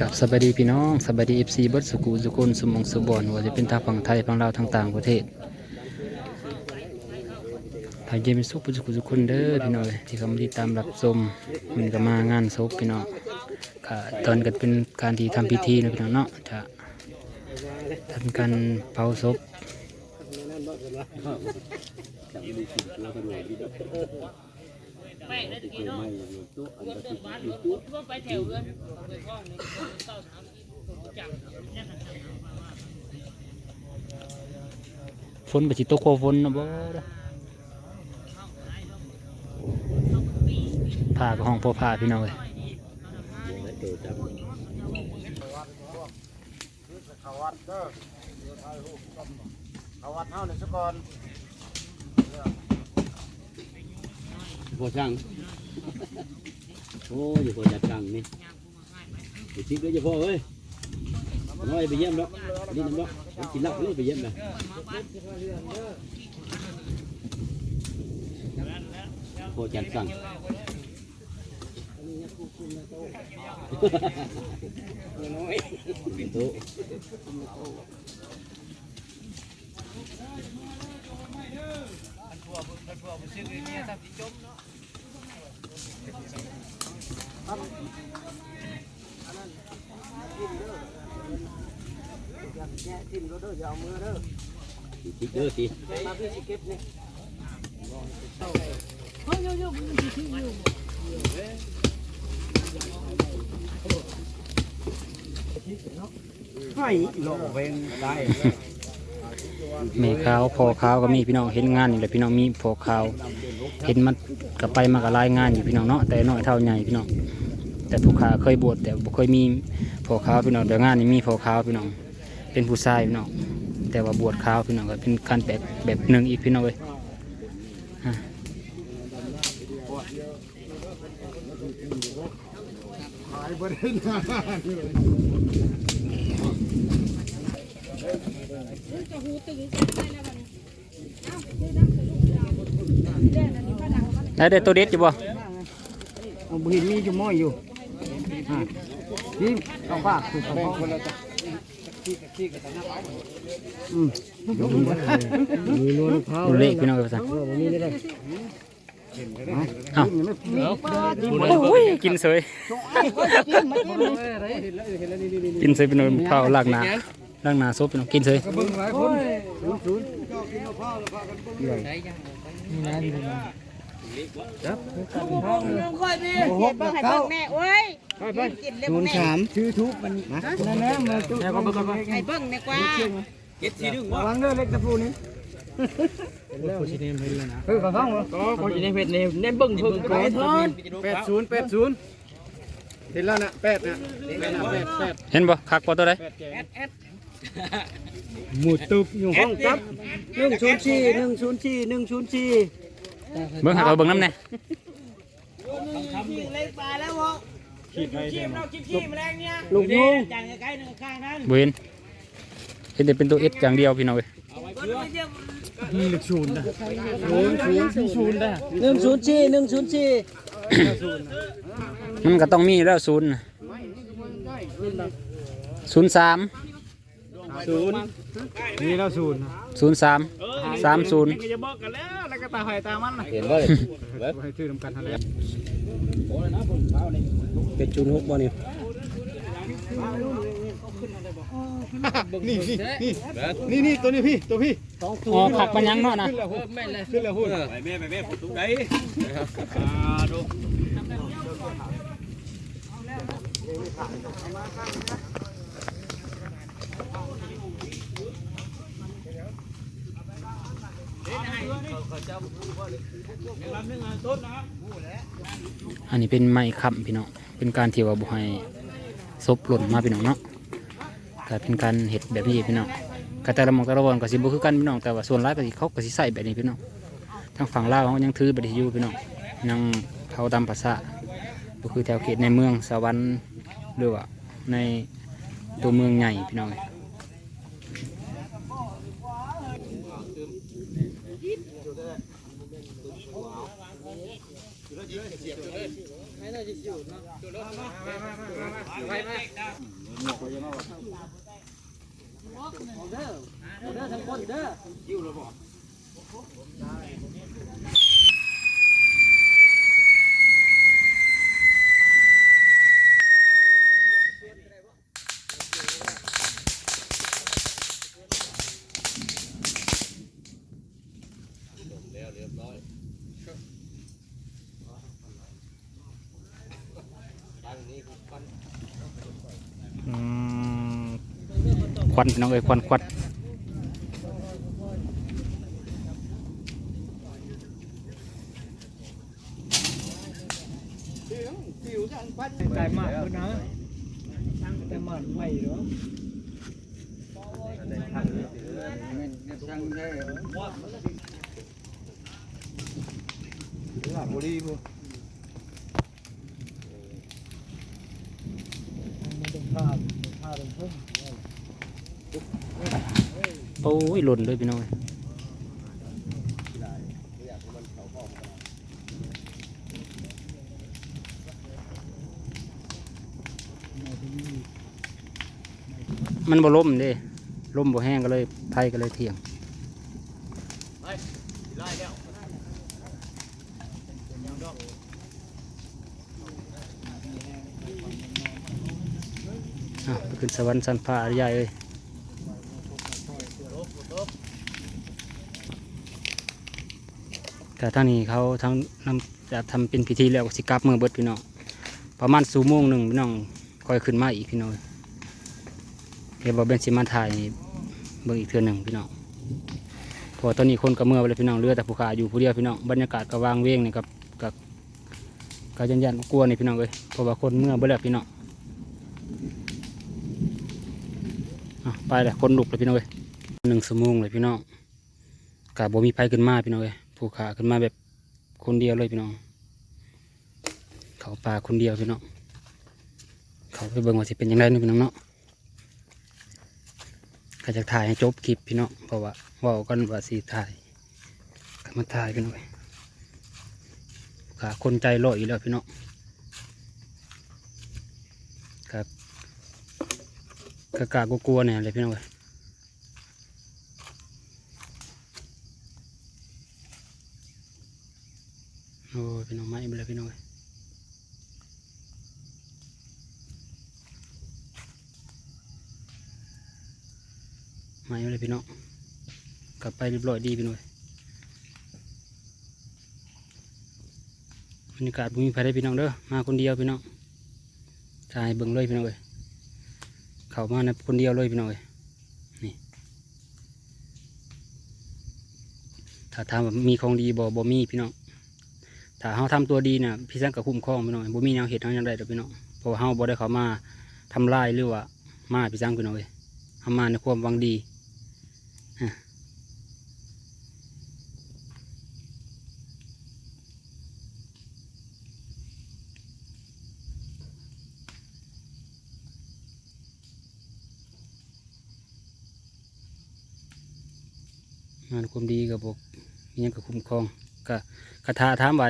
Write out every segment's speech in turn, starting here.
กับสบายดีพี่น้องสบายดีเอฟซีบิร์ดสกูสุกุลสมองสุบอนว่าจะเป็นทางฝั่งไทยฝั่งลาวทางต่างประเทศพายเยมสุขสุกุสุกุลเด้อพี่น้องเอ้ยที่เขามาติดตามรับชมมันก็มางานศพพี่น้องก็ตอนก็เป็นการที่ทำพิธีนะพี่น้องเนาะจะทำการเผาศพ ไปแถวเรือนฝนไปจิตกโคฝนนะบ่เด้อผ้าก็ห้องพอผ้าพี่น้องเลยเขาวัดเด้อเขาวัดเฮานี่ซะก่อน พอช่างโอ้ยพอจัดช่างนี่ไปทิ้งเลยจะพอเอ้ยน้อยไปเยี่ยมแล้วนี่น้ำแล้วกินเหล้าเลยไปเยี่ยมเลยพอจัดสั่งโต๊ะแกะทิ่มรถเด้อย่าเอามือเด้อทิ้งเด้อสิ แกะมาพี่สิเม่ขาวพอขาวก็มีพี่น้องเห็นงานนี่แหละพี่น้องมีพอขาวเห็นมันกับไปมากับรายงานอยู่พี่น้องเนาะแต่น้อยเท่าใหญ่พี่น้องแต่ผู้ขาเคยบวชแต่บ่เคยมีพอขาวพี่น้องเดี๋ยวงานนี้มีพอขาวพี่น้อง เป็นผู้ชายพี่น้องแต่ว่าบวชขาวพี่น้องก็เป็นการแบบแบบหนึ่งอีกพี่น้องเว้ยฮะหายบ่ได้นาน ได้ได้ตัวเด็ดอยู่บ่เอาบ่เห็นมีอยู่ม้อยอยู่อ่าทิ่มเอาปากคือเขาคนละอืมมีนวลเขาดูเละพี่น้องไปสั่งเออบ่มีได้เอ้าโอ้ยกินเสยกินเสยพี่น้องเผาลากหนา ลากหนาซบพี่น้องกินเสยเบิ่งหลายคนศูนย์ลุงคอยพี่เห็นเบิ่งให้เบิ่งแน่โอ้ยกินเลยศูบ่นย์แน่สามชื่อทุบมันนะนั่นแหละมาจุดแล้วก็เบิ่งกันให้เบิ่งแน่กว่ะวังเด้อเล็กตะปูนี่เฮ้ยขอฟังเหรอก็ขออยู่ในเพจนี่เน้นเบิ่งเพิ่งไปทอนแปดศูนย์แปดศูนย์เห็นแล้วนะแปดนะแปดแปดเห็นบ่คักบ่ตัวใด หมุดตุบอยู่ห้องครับหนึ่งศูนย์สี่หนึ่งศูนย์สี่หนึ่งศูนย์สี่เบิ่งหาเอาเบิ่งน้ำแน่ลูกยุงบ่เห็นเห็นแต่เป็นตัวเอสอย่างเดียวพี่น้องเว้ยศูนย์ศูนย์ศูนย์ได้หนึ่งศูนย์สี่หนึ่งศูนย์สี่มันก็ต้องมีแล้วศูนย์น่ะศูนย์สาม ศูนย์นี่แล้วศูนย์ศูนย์สามสามศูนย์จะบอกกันแล้วแล้วก็ตาไฟตามันนะเห็นว่าให้ชื่อทำกันทันแล้วเป็นจุนหกบ่เนี่ยนี่นี่นี่นี่ตัวนี้พี่ตัวพี่อ๋อผักมันยังเนาะนะขึ้นแล้วขึ้นแล้วพูดไปแม่ไปแม่ผมตุ้งได้ อันนี้เป็นไม้ค้ำพี่น้อง เป็นการที่ว่าบุให้ซบหล่นมาพี่น้องเนาะก็เป็นการเห็ดแบบนี้พี่น้องก็แต่ละมองแต่ละวันก็สิบ่คือกันพี่น้องแต่ว่าส่วนร้ายก็สิเขาก็สิใส่แบบนี้พี่น้อง ทางฝั่งลาวเขายังถือบบนี้อยู่พี่น้องยังเผาตามภาษาก็คือแถวเขตในเมืองสวรรค์หรือว่าในตัวเมืองใหญ่พี่น้องเเด้อเด้อทั้งคนเด้อ ควันพี่น้องเอ้ยควันควันได้มากเลยนะแต่มันไม่หรอ โอ้ยหล่นเลยพี่น้องมันบ่ล่มเด้ล่มบ่แห้งก็เลยไทยก็เลยเถียงไปขึ้นสวรรค์สันฟ้าอริยะเอ้ย แต่ทางนี้เขาทั้งนำจะทำเป็นพิธีแล้วสิกลับเมือเบิดพี่น้องประมาณสูโมงหนึ่งพี่น้องค่อยขึ้นมาอีกพี่น้องเดี๋ยวบอเบนสิมาถ่ายเบิ่งอีกเทือหนึ่งพี่น้องพอตอนนี้คนก็เมื่อไปเลยพี่น้องเรือแต่ผู้ขาอยู่ผู้เดียวพี่น้องบรรยากาศก็วางเวงนี่กับกับกับยันยันกลัวนี่พี่น้องเลยเพราะว่าคนเมื่อเบิดแล้วพี่น้องไปเลยคนลุกเลยพี่น้องเอ้ยหนึ่งสมงเลยพี่น้องกะบ่มีไผขึ้นมาพี่น้องเอ้ย ผู้ขาขึ้นมาแบบคนเดียวเลยพี่น้อง เขาป่าคนเดียวพี่น้อง เขาไปเบิ่งว่าสิเป็นยังไงนี่พี่น้องเนาะก็จะถ่ายให้จบคลิปพี่น้องเพราะว่าว่ากันว่าสิถ่ายก็มาถ่ายพี่น้องเอ้ยขาคนใจลอยอยู่แล้วพี่น้องครับกะกากลัวๆเนี่ยเลยพี่น้องเอ้ยโอ้ย พี่น้องไม้ไปเลยพี่น้องเอ้ยไม้ไปเลยพี่น้อง กลับไปเรียบร้อยดีพี่น้องบรรยากาศบ่มีใครได้พี่น้องเด้อ มาคนเดียวพี่น้องถ่ายเบิ่งเลยพี่น้องเอ้ยเข้ามาในคนเดียวเลยพี่น้องเอ้ยนี่ ถ้าถามว่ามีของดีบ่บ่มีพี่น้อง ถ้าเฮาทำตัวดีน่ะพี่สังกับคุ้มครองพี่น้องบ่มีแนวเหตุทางยังไดดอกพี่น้องเพราะว่าเฮาบ่ได้เขามาทำลายหรือว่ามาพี่สังพี่น้องเอ้ยเฮามาในความหวังดีฮะมานความดีกับบ่มีหยังกับคุ้มครองก็คาถาถามว่า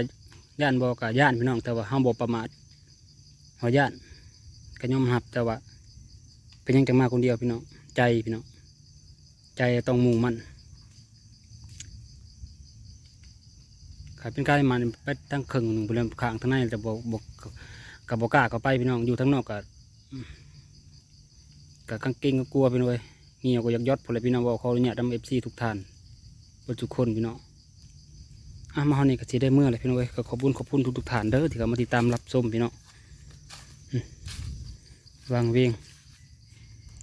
ย่านบ่ก็ย่านพี่น้องแต่ว่าเฮาบ่ประมาทเฮาย่านก็ยอมรับแต่ว่า เป็นยังจังมาคนเดียวพี่น้องใจพี่น้องใจต้องมุ่งมั่นขาเป็นการมันไปตั้งครึ่งหนึ่งบริเวณข้างทั้งในแต่บกบกับบกล้าเข้าไปพี่น้องอยู่ทั้งนอกกับกับกางเกงก็กลัวพี่น้องเว้ยเงียก็ยากยอดพลพี่น้องบอกเขาเนี่ยดำเอฟซีทุกท่านบทุคนพี่น้อง อะมาฮอนี่ก็สิได้เมื่อเลยพี่น้องเว้ยก็ขอบคุณขอบคุณทุกทุกๆท่านเด้อที่เขามาติดตามรับชมพี่น้องวางเวียง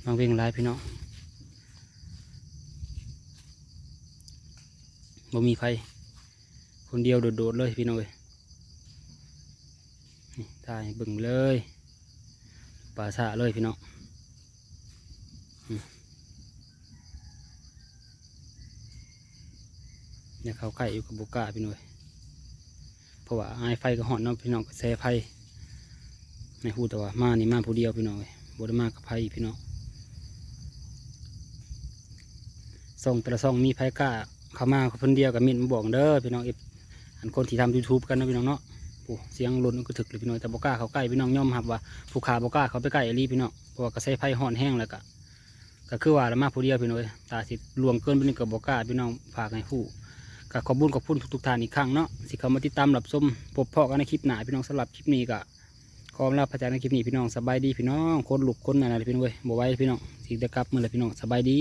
บางเวียงลายพี่น้องบ่มีไฟคนเดียวโดดๆเลยพี่น้องเอ้ยนี่ตายบิ่งเลยป่าสะเลยพี่น้อง อืมอย่าเข้าใกล้อยู่กับบุก้าพี่น้อยเพราะว่าไอาไฟก็หอนเนาะพี่น้องก็แซ่ไฟในหูแต่ว่ามานี่มาผู้เดียวพี่น้องเอ้ยบดมากับไฟพี่น้องส่องแต่ละส่องมีไผกล้าเข้ามาคนเดียวกับมินมาบอกเด้อพี่น้องเอฟอันคนที่ทำยูทูบกันนะพี่น้องเนาะโอ้เสียงลนก็ถึกเลยพี่น้องแต่บุก้าเขาใกล้พี่น้องย่อมรับว่าผู้ขาบุก้าเขาไปใกล้ไอ้ลีพี่น้องเพราะว่ากระใสไฟห่อนแห้งแล้วก็ก็คือว่าละมาผู้เดียวพี่น้อยตาสิลวงเกินไปนี่กับบกล้าพี่น้องฝากให้ผู้ ก็ขอบคุญขอบคุณทุกๆท่านอีกครั้งเนาะสิเขามาติดตามรับชมพบพ่อกันในคลิปหน้าพี่น้องสำหรับคลิปนี้ก็ขอลาพระจากในคลิปนี้พี่น้องสบายดีพี่น้องคนลุกคนนั่นอะไรพี่น้องเว้ยบ่ไว้พี่น้องสิเดกลับมื่อไรพี่น้องสบายดี